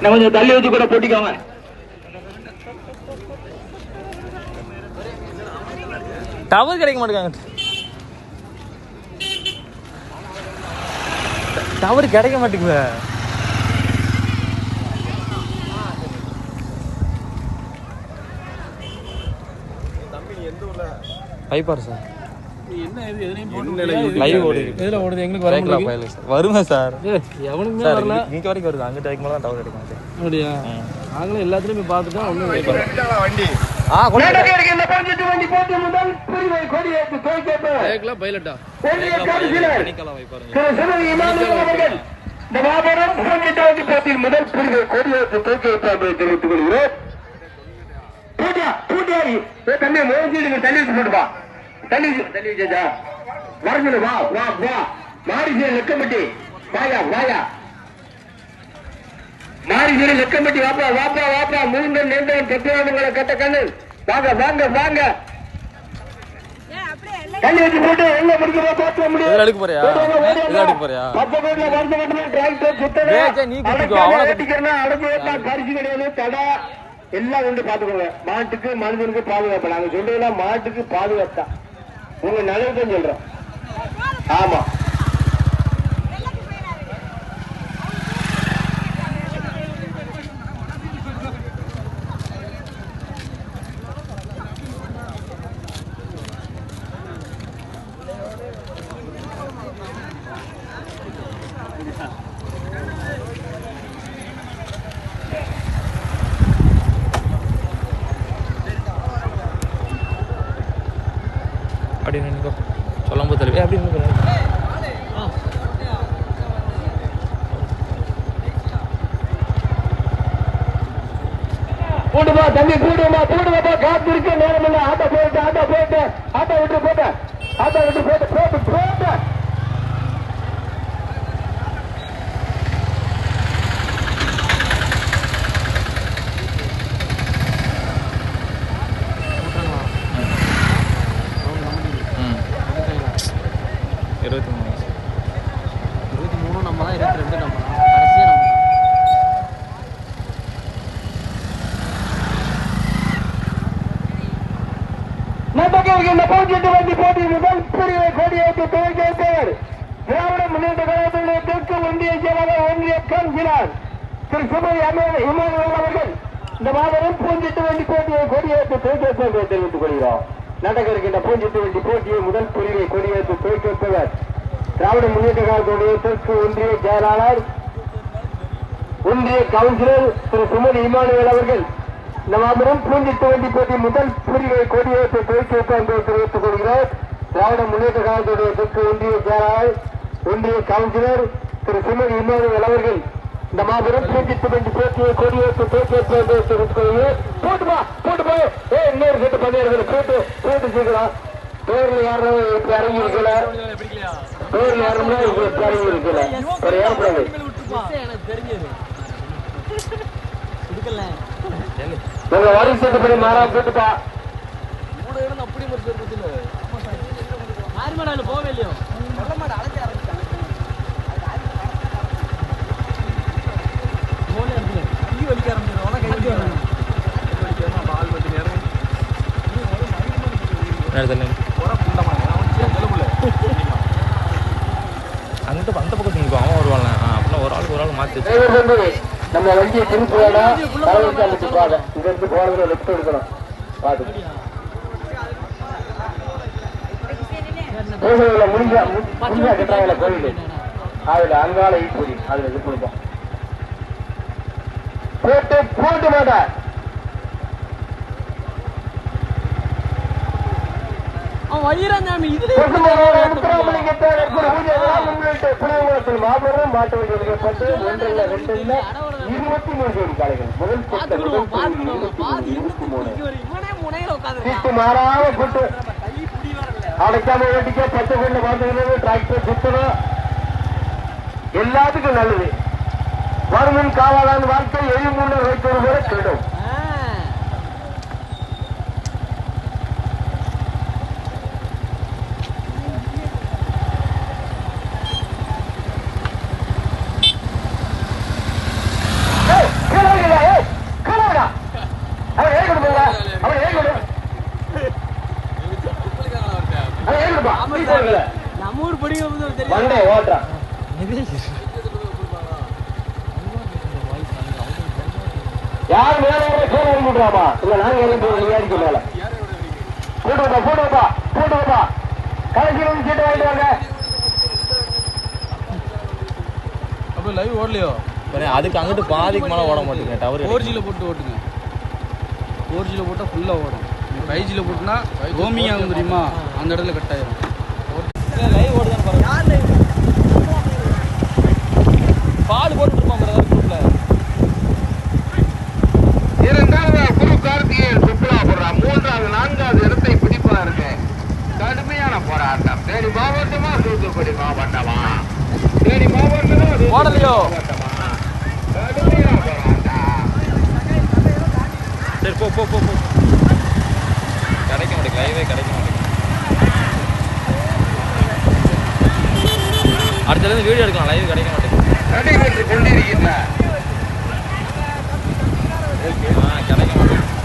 நான் கொஞ்சம் தள்ளி வச்சு கூட போட்டிக்கோங்க. டவர் கிடைக்க மாட்டேங்க டவர் கிடைக்க மாட்டேங்குது. பைப்பார் சார் லைவ் ஓடுது. எதுல ஓடுது? எங்களுக்கு வர கேட்கலாம் முடியல பயலு சார்? வருங்க சார் எவனுக்குமே சார் வரல? இங்க வரைக்கும் வருது. அங்கிட்ட வரைக்கும் தான் டவர் கிடைக்கும் சார் அப்படியா? நாங்களும் எல்லாத்துலயும் போய் பார்த்துட்டோம் ஒன்றும் ஆ கொண்டு இந்த பஞ்சத்து வண்டி போட்டி முதல் பிரிவை பைலட்டா ஒன்றிய திரு அவர்கள் இந்த மாபெரும் முதல் தெரிவித்துக் கொள்கிறோம். பூஜா பூஜாரி தண்ணி ஊத்தி போட்டு வா வா வா. வா மாரிசே லெக்கம்பட்டி வாயா வாயா. மாரிசே லெக்கம்பட்டி வாப்பா வாப்பா வாப்பா. மூந்தன் நேர்ந்தவன் பெற்றோர்களை கட்ட கண்ணு. வாங்க வாங்க வாங்க. தண்ணி வச்சு போட்டு எங்க முடிக்கிறோம் பார்க்க முடியும். எடுக்க போறியா? எடுக்க போறியா? பத்து பேர்ல டிராக்டர் நீ பரிசு கிடையாது தடை. எல்லாம் வந்து பாத்துக்கோங்க மாட்டுக்கு மனிதனுக்கு பாதுகாப்பு. நாங்க சொல்றதெல்லாம் மாட்டுக்கு பாதுகாப்பு தான். உங்க நல்லதுதான் சொல்றோம் ஆமா. அப்படின்னு கூடுமா தம்பி கூடுமா கூடுமாப்பா காத்திருக்க நேரம் இல்லை. ஆட்டோ போயிட்டு ஆட்டோ போயிட்டு. ஆட்டோ விட்டு போட்டேன். ஆட்டோ விட்டு போட்டு போட்டு போட்டு ம் இருபத்தி மூணு இருபத்தி மூணு நம்ம தான் இருபத்தி ரெண்டு நம்ம தான் கடைசியா நம்ம தான். நடக்க இந்த பூஜ்ஜியத்து வந்து போட்டி முதல் பெரிய கொடியேற்று துவக்கி திராவிட முன்னேற்ற கழகத்தினுடைய தெற்கு ஒன்றிய செயலாளர் ஒன்றிய கவுன்சிலர் திரு சுமதி இமானுவேல் அவர்கள் இந்த மாபெரும் பூஞ்சிட்டு வண்டி போட்டியை கொடியேற்று துவக்கி வைப்பதை தெரிவித்துக் கொள்கிறோம். நடக்க இருக்கின்ற பூஞ்சிட்டு வண்டி போட்டியை முதல் பிரிவை கொடியேற்று துவக்கி வைத்தவர் திராவிட முன்னேற்ற கழகத்துடைய தெற்கு ஒன்றிய செயலாளர் ஒன்றிய கவுன்சிலர் திரு சுமதி இமானுவேல் அவர்கள் நவாபுரம் மாபெரும் பூஞ்சிட்டு வண்டி போட்டி முதல் புரிகை கொடியேற்ற துவக்கி வைப்பார் தெரிவித்துக் கொள்கிறார். திராவிட முன்னேற்ற கழகத்துடைய தெற்கு ஒன்றிய செயலாளர் ஒன்றிய கவுன்சிலர் திரு சிமர் இமானுவேல் அவர்கள் இந்த மாபெரும் பூஞ்சிட்டு வண்டி போட்டியை கொடியேற்ற துவக்கி வைப்பார் தெரிவித்துக் கொள்கிறார். போட்டுமா போட்டு போ. ஏ இன்னொரு செட்டு பண்ணிடுறது. போட்டு போட்டு சீக்கிரம். பேர்ல யாரும் இப்ப இறங்கி இருக்கல பேர்ல யாருமே இப்ப இறங்கி இருக்கல ஒரு ஏற்படாது எனக்கு தெரிஞ்சது. உங்க வரிசைப்படி மாறா போட்டுப்பா மூணு இடம் அப்படி ஒரு பேர் பத்தில ஆறுமடால போவே இல்லையோ? சொல்ல மாட்டேன் அழைக்க ஆரம்பிச்சாங்க. கை வலிக்க ஆரம்பிச்சிடும் கை வலிக்க நேரத்தில் அங்கிட்ட அந்த பக்கத்து நிற்கும் அவன் வருவான்ல ஆ அப்படின்னா ஒரு ஆளுக்கு ஒரு ஆள் மாற்றி வந்து நம்ம வண்டியை திருப்பி வேணாம் தலைவருக்கு பாதை. இங்க இருந்து போனதுல லெஃப்ட் எடுக்கணும். பாத்து. கோவில முடிஞ்சா முடிஞ்சா கட்டாங்கள கோயில். அதுல அங்கால ஈப்பொடி அதுல இது கொடுப்போம் போட்டு போட்டு மாட்டேன் அவன் வழியிறான் சாமி இதுல மாபெரும் மாட்டு ரெண்டு இல்ல. இருபத்தி மூணு ஜோடி காலைகள் முதல் இருபத்தி பாதி மூணு சீட்டு மாறாம போட்டு கை புடி வரல. அடைக்காம ஓட்டிக்க பச்சை கொண்டு பார்த்துக்கிறது டிராக்டர் சுத்தணும் எல்லாத்துக்கும் நல்லது. வருமுன் காவாலான் வாழ்க்கை எழில் வைத்தது போல கெடும். நம்ம ஊர் தெரியும் வண்டே ஓட்டுறான் யார் மேல கீழே இறங்கிடுறாமா இல்ல நாங்க இறங்கி நீங்க அடிக்க மேல. போட்டு வைப்பா போட்டு வைப்பா போட்டு வைப்பா. கடைசியில் வந்து சீட்டை வாங்கிட்டு வாங்க. அப்போ லைவ் ஓடலையோ? அதுக்கு அங்கிட்டு பாதிக்கு மேலே ஓட மாட்டேங்க டவர் ஃபோர் ஜியில் போட்டு ஓட்டுங்க. ஃபோர் ஜியில் போட்டால் ஃபுல்லாக ஓடும். ஃபைவ் ஜியில் போட்டுனா ரோமிங் ஆகும் தெரியுமா அந்த இடத்துல கட் ஆயிரும். லைவ் ஓடுதான்னு பாருங்க பால் போட்டுருப்பான் குரூப்ல இரண்டாவது குரு கார்த்திகேயன் சுற்றுலா போடுறான் மூன்றாவது நான்காவது இடத்தை பிடிப்பதற்கு கடுமையான போராட்டம். தேனி மாவட்டமா தூத்துக்குடி மாவட்டமா? தேனி மாவட்டமா போராட்டம். சரி போ போ போ. மாட்டேங்குது. லைவே கிடைக்க மாட்டேங்குது. அடுத்தது வீடியோ எடுக்கலாம். லைவ் கிடைக்க மாட்டேங்குது. நடைபெற்று கொண்டிருக்கின்றன கிடைக்க மாட்டேங்குது.